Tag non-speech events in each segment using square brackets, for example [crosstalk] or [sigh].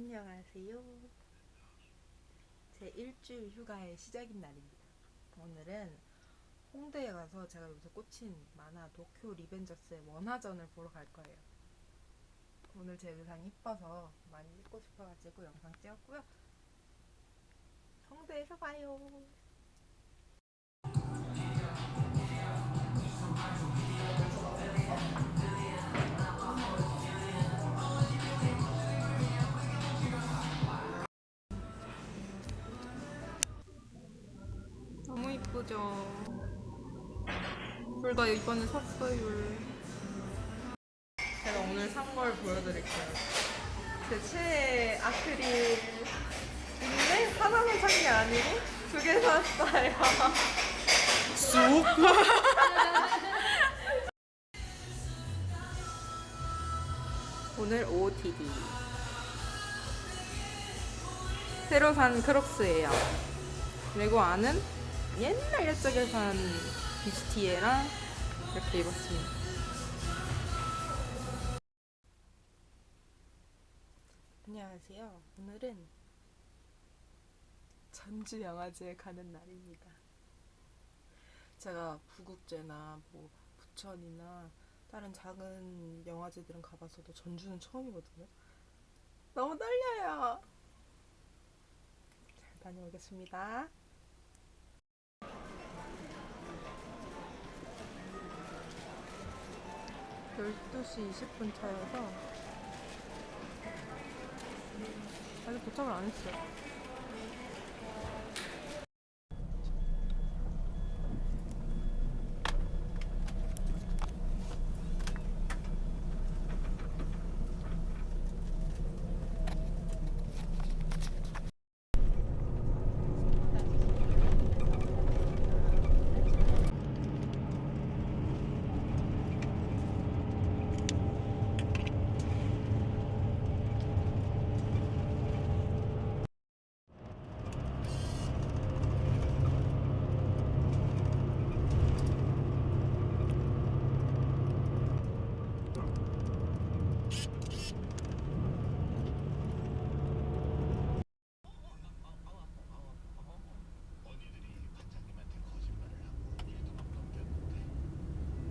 안녕하세요. 제 일주일 휴가의 시작인 날입니다. 오늘은 홍대에 가서 제가 요새 꽂힌 만화 도쿄 리벤져스의 원화전을 보러 갈 거예요. 오늘 제 의상이 이뻐서 많이 입고 싶어가지고 영상 찍었고요. 홍대에서 봐요. 이쁘죠? 둘다 이번에 샀어요. 제가 오늘 산 걸 보여드릴게요. 제 최애 아크릴 인데 하나만 산 게 아니고 두 개 샀어요. 쑥! [laughs] 오늘 OOTD. 새로 산 크록스예요. 그리고 안은 옛날 옛적에 산 뷰스티에랑 이렇게 입었습니다. 안녕하세요. 오늘은 전주 영화제에 가는 날입니다. 제가 부국제나 뭐 부천이나 다른 작은 영화제들은 가봤어도 전주는 처음이거든요. 너무 떨려요. 잘 다녀오겠습니다. 12시 20분 차여서 아직 도착을 안 했어요.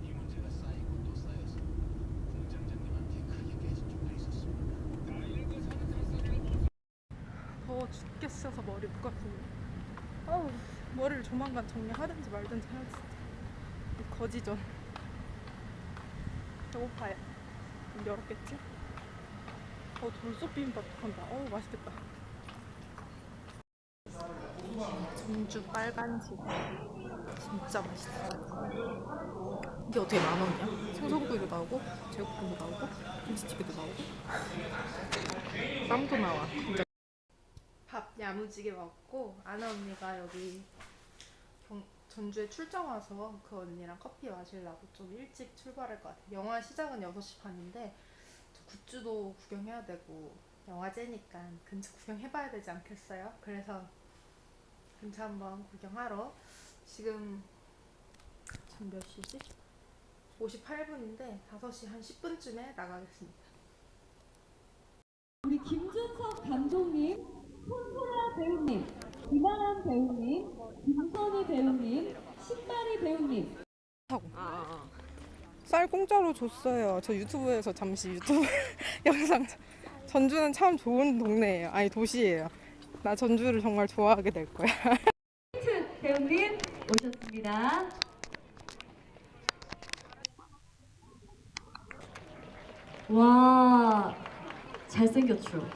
이 문제가 쌓이고 또 쌓여서 공장장님한테 크게 깨진 적도 있었습니다. 더워 죽겠어서 머리 묶었습니다. 어우, 머리를 조만간 정리하든지 말든지 해야지. 이 거지전. 배고파요. 문 열었겠지? 어, 돌솥 비빔밥 한다. 어우, 맛있겠다. 전주 빨간집. 진짜 맛있어. 이게 어떻게 만 원이야? 생선구이도 나오고, 제육볶음도 나오고, 김치찌개도 나오고. 쌈도 나와. 진짜 밥 야무지게 먹고 아나 언니가 여기 경, 전주에 출장 와서 그 언니랑 커피 마시려고 좀 일찍 출발할 것 같아요. 영화 시작은 6시 반인데 저 굿즈도 구경해야 되고 영화제니까 근처 구경해봐야 되지 않겠어요? 그래서 근처 한번 구경하러 지금 지금 몇 시지? 58분인데 5시 한 10분쯤에 나가겠습니다. 우리 김준석 감독님, 배우님, 김아람 배우님, 김선희 배우님, 신마리 배우님, 쌀 공짜로 줬어요. 저 유튜브에서 잠시 유튜브 [laughs] 영상. 전주는 참 좋은 동네예요. 아니 도시예요. 나 전주를 정말 좋아하게 될 거야. [laughs] 배우님 오셨습니다. 와, 잘생겼죠?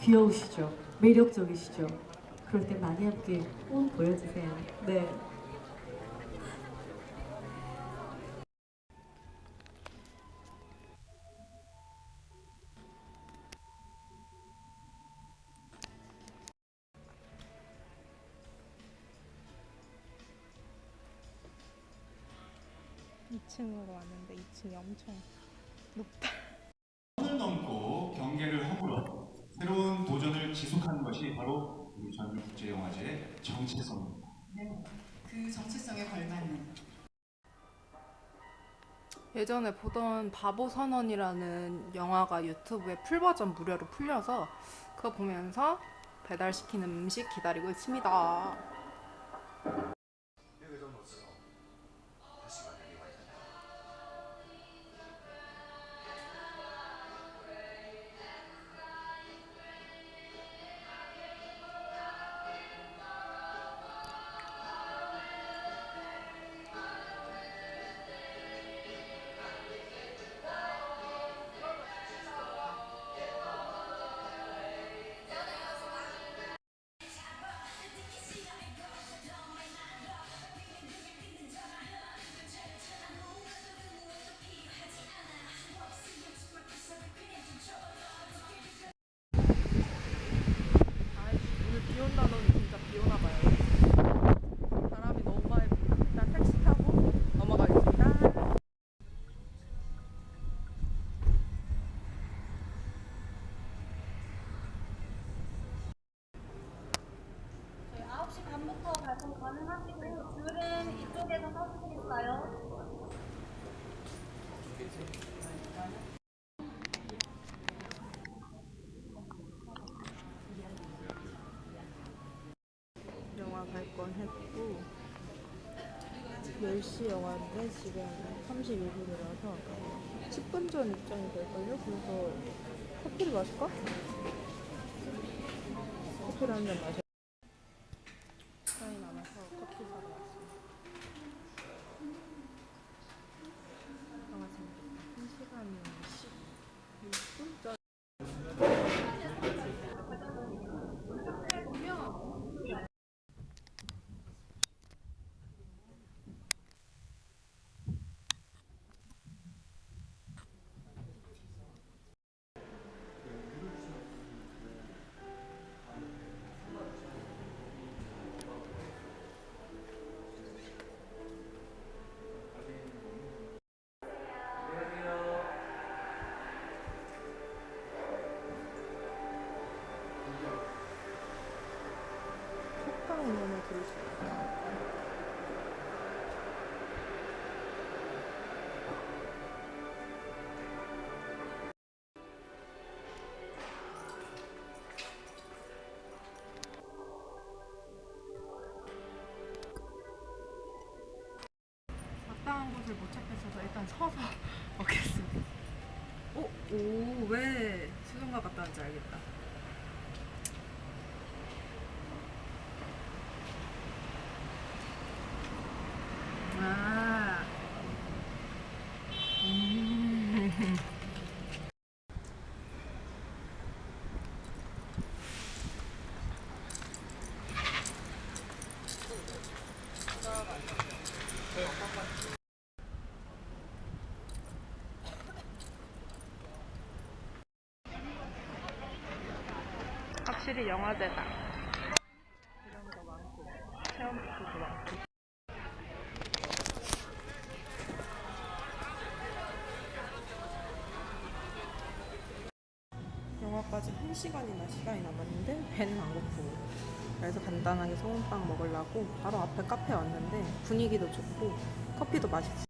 귀여우시죠? 매력적이시죠? 그럴 때 많이 함께 꼭 보여주세요. 네. 이 2층으로 왔는데 2층이 엄청 높다. 선을 넘고 경계를 허물어 새로운 도전을 지속하는 것이 바로 우리 전주 국제 영화제의 정체성입니다. 그 정체성에 걸맞는 예전에 보던 바보 선언이라는 영화가 유튜브에 풀 버전 무료로 풀려서 그 그거 보면서 배달시키는 음식 기다리고 있습니다. 10시 영화인데 지금 32분이라서 10분 전 입장이 될걸요? 그래서 커피를 마실까? 커피를 한 잔 마셔 곳을 못 찾겠어서 일단 서서 [laughs] 먹겠습니다. 오, 오, 왜 수정과 갔다 왔는지 알겠다. 아. 음. 확실히 영화제다. 이런 거 많고, 체험 부스도 많고. 영화까지 1시간이나 시간이 남았는데 배는 안 고프고 그래서 간단하게 소금빵 먹으려고 바로 앞에 카페 왔는데 분위기도 좋고 커피도 맛있어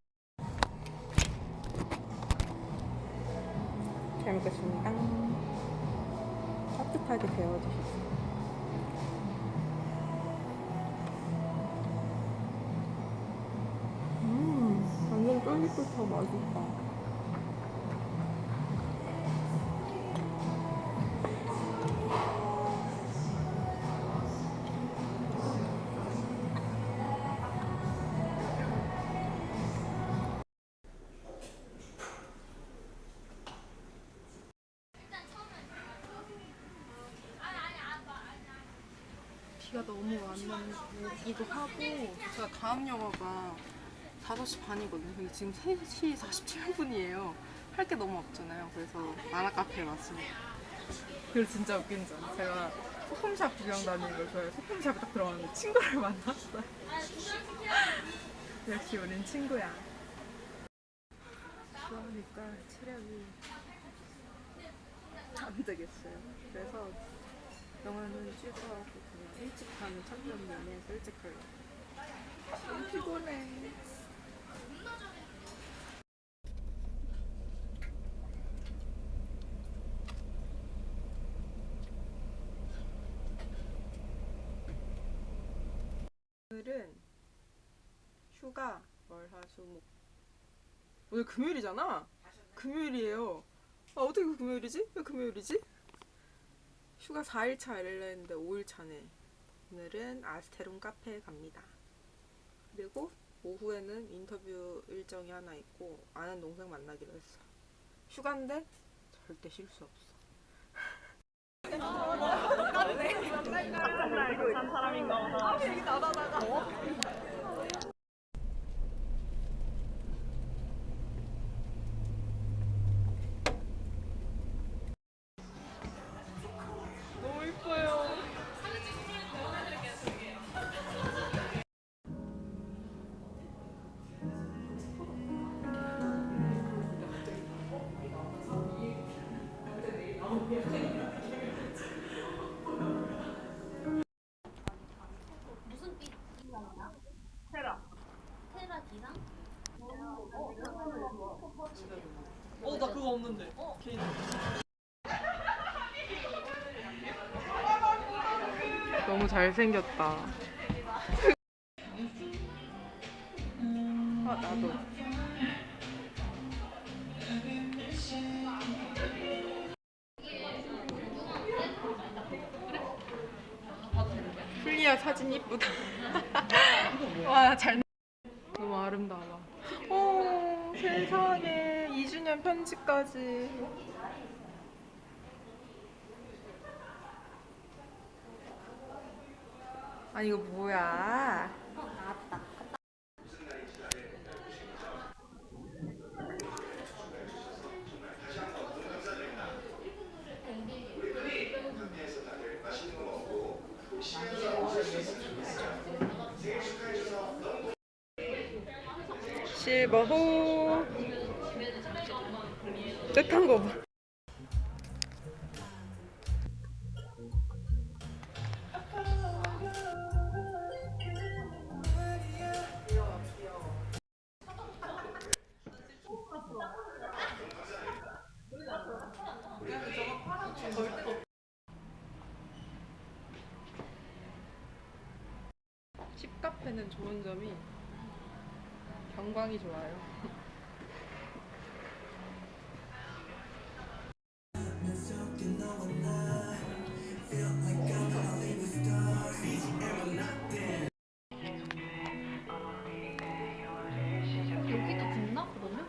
잘 먹겠습니다 따뜻하게 데워주셨어요 음 완전 쫄깃쫄깃하고 맛있다 비가 너무 왔는기도 하고 제가 다음 영화가 5시 반이거든요. 근데 지금 3시 47분이에요. 할 게 너무 없잖아요. 그래서 만화 카페에 왔습니다. 그리고 진짜 웃긴 점 제가 소품샵 구경 다니는 걸 좋아해요. 소품샵에 딱 들어갔는데 친구를 [laughs] 만났어요. 역시 우린 친구야. 그러니까 체력이 안 되겠어요. 그래서 영화는 취소하고 그냥 일찍 가는 청년님에서 일찍 가려고. 너무 피곤해. 오늘은 휴가 월화수목 오늘 금요일이잖아 금요일이에요 아 어떻게 그 금요일이지? 왜 금요일이지? 휴가 4일차 일을 했는데 5일차네 오늘은 아스테론 카페에 갑니다. 그리고 오후에는 인터뷰 일정이 하나 있고 아는 동생 만나기로 했어. 휴가인데 절대 쉴수 없어. 너무 잘생겼다. 아 나도. 플리아 사진 이쁘다. [laughs] 와 잘 너무 아름다워. 어 세상에. 2주년 편지까지 아니 이거 뭐야 실버호 떼탄 거 봐. 십카페는 좋은 점이 경광이 좋아요. 여기도 붙나 그러면?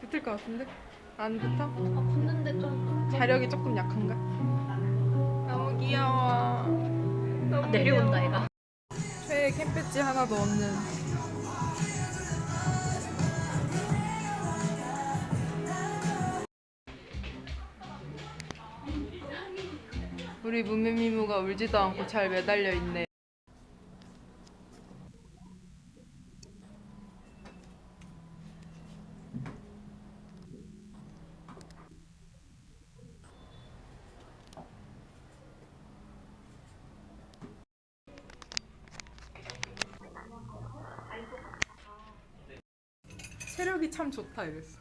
붙을 것 같은데? 안 붙어? 아 붙는데 좀 자력이 조금 약한가? 너무 귀여워. 너무 내려온다 얘가. 캠배지 하나도 없는. 우리 무메미무가 울지도 않고 잘 매달려 있네. 체력이 참 좋다 이랬어.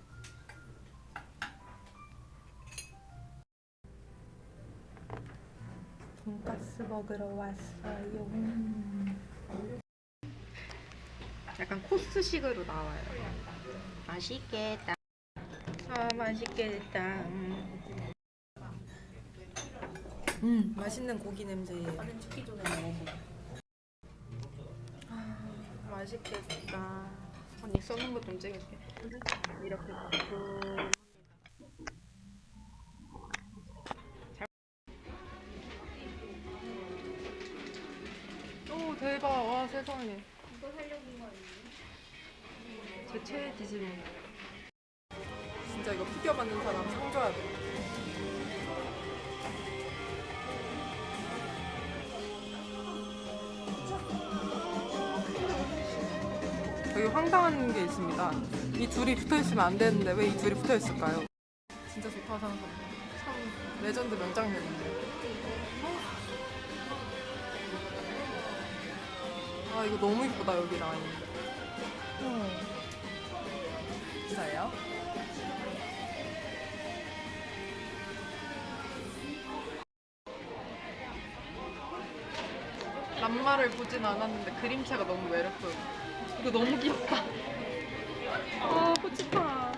돈가스 먹으러 왔어요. 약간 코스식으로 나와요. 맛있겠다. 아 맛있겠다. 음 맛있는 고기 냄새예요. 다른 치킨 전에 먹어보. 맛있겠다. 언니 써는 거 좀 찍을게. 이렇게 고오 대박 와 세상에. 이거 살려고 거 아니에요? 제 최애 디즈니. 진짜 이거 피겨 받는 사람 상 줘야 돼. 여기 황당한 게 있습니다. 이 둘이 붙어 있으면 안 되는데 왜 이 둘이 붙어 있을까요? 진짜 좋다 상상. 참 레전드 명장면인데. 아 이거 너무 이쁘다 여기 라인. 있어요. 람마를 보진 않았는데 그림체가 너무 매력적이야. 이거 너무 귀엽다. 아, 포치파.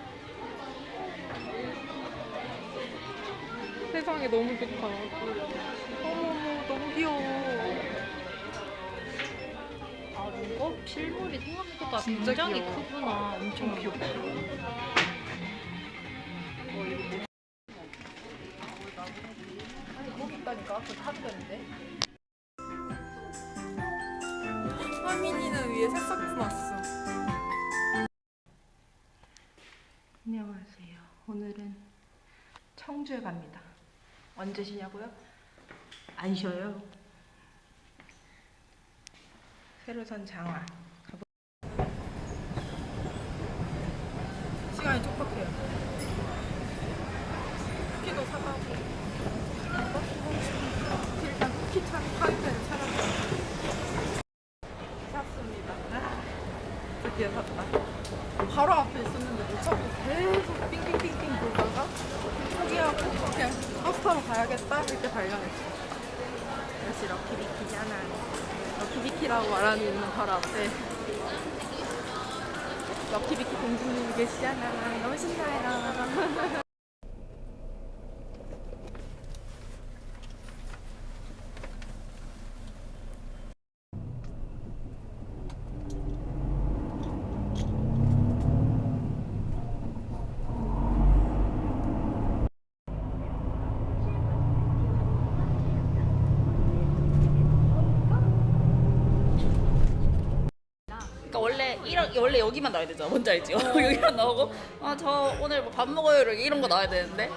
세상에 너무 좋다. 어머머, 너무 귀여워. 아 이거 실물이 생각보다 진짜 굉장히 귀여워. 크구나. 엄청 귀엽다. 아니, 거기 있다니까. 그거 타도 되는데. 화민이는 위에 새싹 청주에 갑니다. 언제 쉬냐고요? 안 쉬어요. 새로 산 장화. 시간이 촉박해요. 쿠키도 사가고. 일단 쿠키 찬 파이팬을 찾았어요. 샀습니다. 아, 드디어 샀다. 바로 앞에 있었는데 못 찾고 계속 빙빙빙빙 돌다가 포기하고 그냥 버스 타러 가야겠다 이렇게 발견했어. 역시 럭키비키잖아. 럭키비키라고 말하는 이유는 바로 앞에 럭키비키 공주님이 계시잖아. 너무 신나요. [laughs] 그러니까 원래 여기만 나와야 되잖아. 뭔지 알지? [laughs] 여기만 나오고 아 저 오늘 뭐 밥 먹어요 이렇게 이런 거 나와야 되는데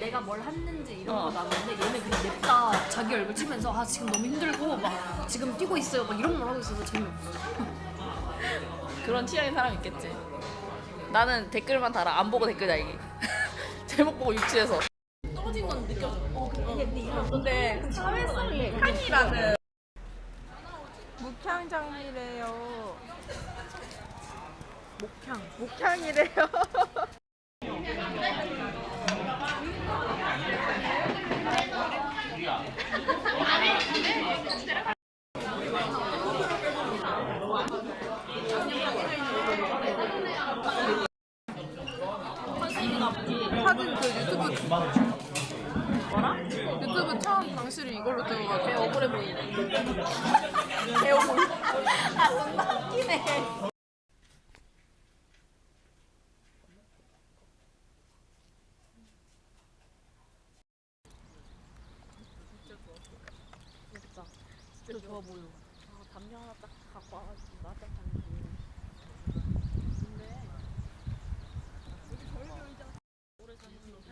내가 뭘 했는지 이런 어. 거 나오는데 얘는 그냥 냅다 자기 얼굴 치면서 아 지금 너무 힘들고 막 지금 뛰고 있어요 막 이런 말 하고 있어서 재미없어 [laughs] 그런 취향인 사람 있겠지. 나는 댓글만 달아. 안 보고 댓글 달기. [laughs] 제목 보고 유치해서. 떨어진 건 느껴져. 어, 근데, 근데 사회성이 향이라는 묵향장이래요. 목향. 목향이래요. 사진 그 유튜브 뭐라? 유튜브 처음 방실을 이걸로 찍어가지고 개 억울해 보이네. 개 억울. 아 존나 웃기네. 진짜 좋아 보여. 아, 담요 하나 딱 갖고 와가지고 나딱 담요.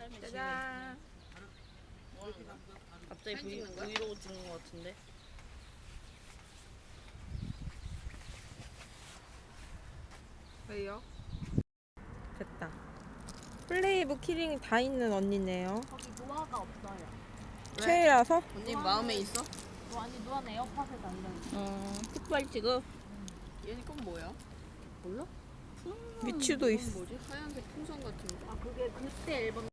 근데 짜잔. 갑자기 브이, 브이로그 찍는 것 같은데. 왜요? 됐다. 플레이북 키링 다 있는 언니네요. 거기 노아가 없어요 최애라서? 언니 마음에 있어? 너 아니 노아는 에어팟에 달려있어 어, 풋발 지금. 얘건 뭐야? 몰라? 미추도 있어. 뭐지? 하얀색 풍선 같은 거. 아 그게 그때 앨범